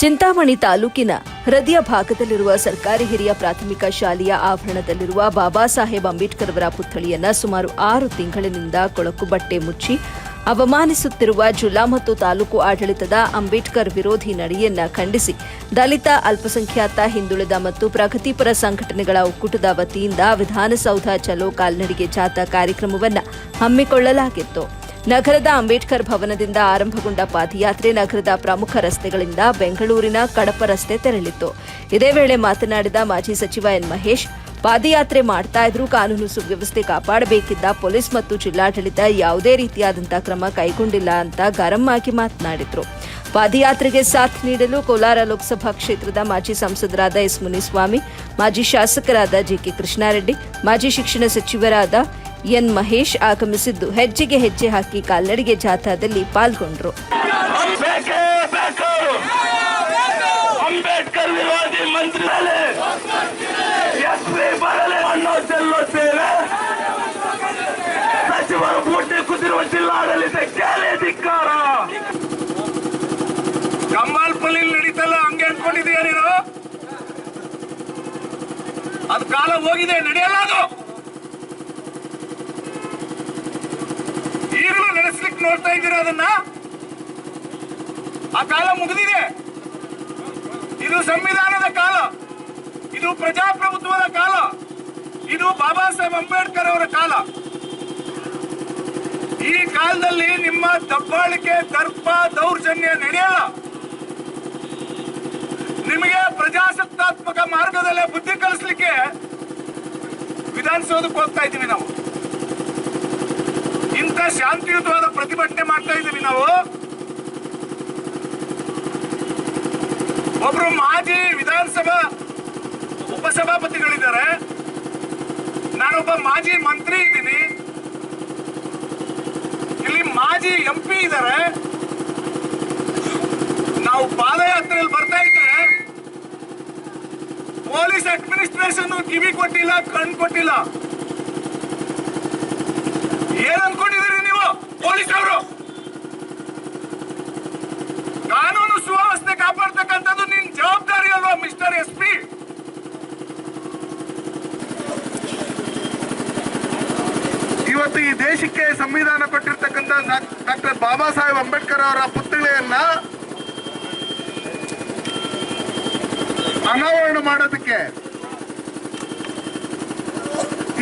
ಚಿಂತಾಮಣಿ ತಾಲೂಕಿನ ಹೃದಯ ಭಾಗದಲ್ಲಿರುವ ಸರ್ಕಾರಿ ಹಿರಿಯ ಪ್ರಾಥಮಿಕ ಶಾಲೆಯ ಆವರಣದಲ್ಲಿರುವ ಬಾಬಾ ಸಾಹೇಬ್ ಅಂಬೇಡ್ಕರ್ ಅವರ ಪುತ್ಥಳಿಯನ್ನ ಸುಮಾರು ಆರು ತಿಂಗಳಿನಿಂದ ಕೊಳಕು ಬಟ್ಟೆ ಮುಚ್ಚಿ ಅವಮಾನಿಸುತ್ತಿರುವ ಜಿಲ್ಲಾ ಮತ್ತು ತಾಲೂಕು ಆಡಳಿತದ ಅಂಬೇಡ್ಕರ್ ವಿರೋಧಿ ನಡೆಯನ್ನ ಖಂಡಿಸಿ ದಲಿತ, ಅಲ್ಪಸಂಖ್ಯಾತ, ಹಿಂದುಳಿದ ಮತ್ತು ಪ್ರಗತಿಪರ ಸಂಘಟನೆಗಳ ಒಕ್ಕೂಟದ ವತಿಯಿಂದ ವಿಧಾನಸೌಧ ಚಲೋ ಕಾಲ್ನಡಿಗೆ ಜಾಥಾ ಕಾರ್ಯಕ್ರಮವನ್ನು ಹಮ್ಮಿಕೊಳ್ಳಲಾಗಿತ್ತು. ನಗರದ ಅಂಬೇಡ್ಕರ್ ಭವನದಿಂದ ಆರಂಭಗೊಂಡ ಪಾದಯಾತ್ರೆ ನಗರದ ಪ್ರಮುಖ ರಸ್ತೆಗಳಿಂದ ಬೆಂಗಳೂರಿನ ಕಡಪ ರಸ್ತೆ ತೆರಳಿತ್ತು. ಇದೇ ವೇಳೆ ಮಾತನಾಡಿದ ಮಾಜಿ ಸಚಿವ ಎನ್ ಮಹೇಶ್, ಪಾದಯಾತ್ರೆ ಮಾಡ್ತಾ ಇದ್ರೂ ಕಾನೂನು ಸುವ್ಯವಸ್ಥೆ ಕಾಪಾಡಬೇಕಿದ್ದ ಪೊಲೀಸ್ ಮತ್ತು ಜಿಲ್ಲಾಡಳಿತ ಯಾವುದೇ ರೀತಿಯಾದಂತಹ ಕ್ರಮ ಕೈಗೊಂಡಿಲ್ಲ ಅಂತ ಗರಂ ಆಗಿ ಮಾತನಾಡಿದ್ರು. ಪಾದಯಾತ್ರೆಗೆ ಸಾಥ್ ನೀಡಲು ಕೋಲಾರ ಲೋಕಸಭಾ ಕ್ಷೇತ್ರದ ಮಾಜಿ ಸಂಸದರಾದ ಎಸ್ ಮುನಿಸ್ವಾಮಿ, ಮಾಜಿ ಶಾಸಕರಾದ ಜಿಕೆ ಕೃಷ್ಣಾರೆಡ್ಡಿ, ಮಾಜಿ ಶಿಕ್ಷಣ ಸಚಿವರಾದ ಎನ್ ಮಹೇಶ್ ಆಗಮಿಸಿದ್ದು ಹೆಜ್ಜೆಗೆ ಹೆಜ್ಜೆ ಹಾಕಿ ಕಾಲ್ನಡಿಗೆ ಜಾಥಾದಲ್ಲಿ ಪಾಲ್ಗೊಂಡ್ರು. ಅಂಬೇಡ್ಕರ್ ಹಂಗೆ ನೀನು? ಅದು ಕಾಲ ಹೋಗಿದೆ, ನಡೆಯಲ್ಲ ಅದು. ನಡೆಸ್ಲಿಕ್ಕೆ ನೋಡ್ತಾ ಇದ್ದೀರಾ ಅದನ್ನ? ಆ ಕಾಲ ಮುಗಿದಿದೆ. ಇದು ಸಂವಿಧಾನದ ಕಾಲ. ಇದು ಪ್ರಜಾಪ್ರಭುತ್ವದ ಕಾಲ. ಇದು ಬಾಬಾ ಸಾಹೇಬ್ ಅಂಬೇಡ್ಕರ್ ಅವರ ಕಾಲ. ಈ ಕಾಲದಲ್ಲಿ ನಿಮ್ಮ ದಬ್ಬಾಳಿಕೆ, ದರ್ಪ, ದೌರ್ಜನ್ಯ ನಡೆಯಲ್ಲ. ನಿಮಗೆ ಪ್ರಜಾಸತ್ತಾತ್ಮಕ ಮಾರ್ಗದಲ್ಲೇ ಬುದ್ಧಿ ಕಲಿಸ್ಲಿಕ್ಕೆ ವಿಧಾನಸೌಧಕ್ಕೆ ಹೋಗ್ತಾ ಇದ್ದೀವಿ ನಾವು. ಇಂಥ ಶಾಂತಿಯುತವಾದ ಪ್ರತಿಭಟನೆ ಮಾಡ್ತಾ ಇದ್ದೀವಿ ನಾವು. ಒಬ್ರು ಮಾಜಿ ವಿಧಾನಸಭಾ ಉಪಸಭಾಪತಿಗಳಿದ್ದಾರೆ. ನಾನೊಬ್ಬ ಮಾಜಿ ಮಂತ್ರಿ ಇದ್ದೀನಿ. ಇಲ್ಲಿ ಮಾಜಿ ಎಂ ಪಿ ಇದ್ದಾರೆ. ನಾವು ಪಾದಯಾತ್ರೆಯಲ್ಲಿ ಬರ್ತಾ ಇದ್ರೆ ಪೊಲೀಸ್ ಅಡ್ಮಿನಿಸ್ಟ್ರೇಷನ್ ಕಿವಿ ಕೊಟ್ಟಿಲ್ಲ ಕಣ್ ಕೊಟ್ಟಿಲ್ಲ. ಏನ್ ಅನ್ಕೊಂಡಿದ್ದೀರಿ ನೀವು? ಪೊಲೀಸ್ ಅವರು ಕಾನೂನು ಸುವ್ಯವಸ್ಥೆ ಕಾಪಾಡ್ತಕ್ಕಂಥದ್ದು ನಿನ್ ಜವಾಬ್ದಾರಿ ಅಲ್ವಾ, ಮಿಸ್ಟರ್ ಎಸ್ ಪಿ? ಇವತ್ತು ಈ ದೇಶಕ್ಕೆ ಸಂವಿಧಾನ ಕೊಟ್ಟಿರ್ತಕ್ಕಂಥ ಡಾಕ್ಟರ್ ಬಾಬಾ ಸಾಹೇಬ್ ಅಂಬೇಡ್ಕರ್ ಅವರ ಪುತ್ಥಳಿಯನ್ನ ಅನಾವರಣ ಮಾಡೋದಕ್ಕೆ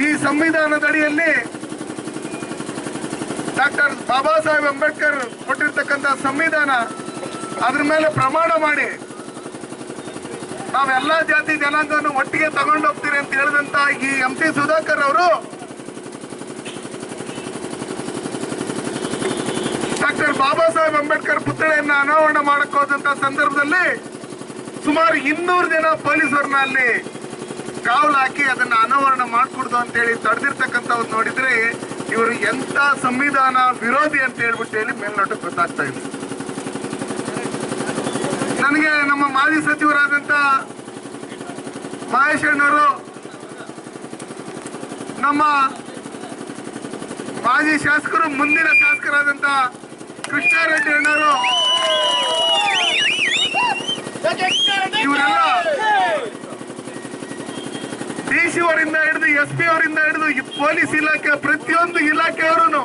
ಈ ಸಂವಿಧಾನದಡಿಯಲ್ಲಿ ಡಾಕ್ಟರ್ ಬಾಬಾ ಸಾಹೇಬ್ ಅಂಬೇಡ್ಕರ್ ಕೊಟ್ಟಿರ್ತಕ್ಕಂಥ ಸಂವಿಧಾನ ಅದ್ರ ಮೇಲೆ ಪ್ರಮಾಣ ಮಾಡಿ ನಾವೆಲ್ಲ ಜಾತಿ ಜನಾಂಗವನ್ನು ಒಟ್ಟಿಗೆ ತಗೊಂಡು ಹೋಗ್ತೀರಿ ಅಂತ ಹೇಳಿದಂತ ಈ ಎಂ ಸಿ ಸುಧಾಕರ್ ಅವರು ಡಾಕ್ಟರ್ ಬಾಬಾ ಸಾಹೇಬ್ ಅಂಬೇಡ್ಕರ್ ಪುತ್ಥಳೆಯನ್ನ ಅನಾವರಣ ಮಾಡಕ್ ಹೋದಂತ ಸಂದರ್ಭದಲ್ಲಿ ಸುಮಾರು ಇನ್ನೂರು ಜನ ಪೊಲೀಸರನ್ನ ಅಲ್ಲಿ ಕಾವಲು ಹಾಕಿ ಅದನ್ನ ಅನಾವರಣ ಮಾಡ್ಕೊಡ್ದು ಅಂತೇಳಿ ತಡೆದಿರ್ತಕ್ಕಂಥವ್ರು ನೋಡಿದ್ರೆ ಇವರು ಎಂತ ಸಂವಿಧಾನ ವಿರೋಧಿ ಅಂತ ಹೇಳ್ಬಿಟ್ಟು ಹೇಳಿ ಮೇಲ್ನೋಟಕ್ಕೆ ಗೊತ್ತಾಗ್ತಾ ಇದೆ ನನಗೆ ನಮ್ಮ ಮಾಜಿ ಸಚಿವರಾದಂತ ಮಹೇಶ್ ಅಣ್ಣವರು ನಮ್ಮ ಮಾಜಿ ಶಾಸಕರು, ಮುಂದಿನ ಶಾಸಕರಾದಂತ ಕೃಷ್ಣಾರೆಡ್ಡಿ ಅಣ್ಣವರು ಇವರೆಲ್ಲ ಡಿ ಸಿ ಅವರಿಂದ ಹಿಡಿದು ಎಸ್ ಪಿ ಅವರಿಂದ ಹಿಡಿದು ಪೊಲೀಸ್ ಇಲಾಖೆ ಪ್ರತಿಯೊಂದು ಇಲಾಖೆಯವರು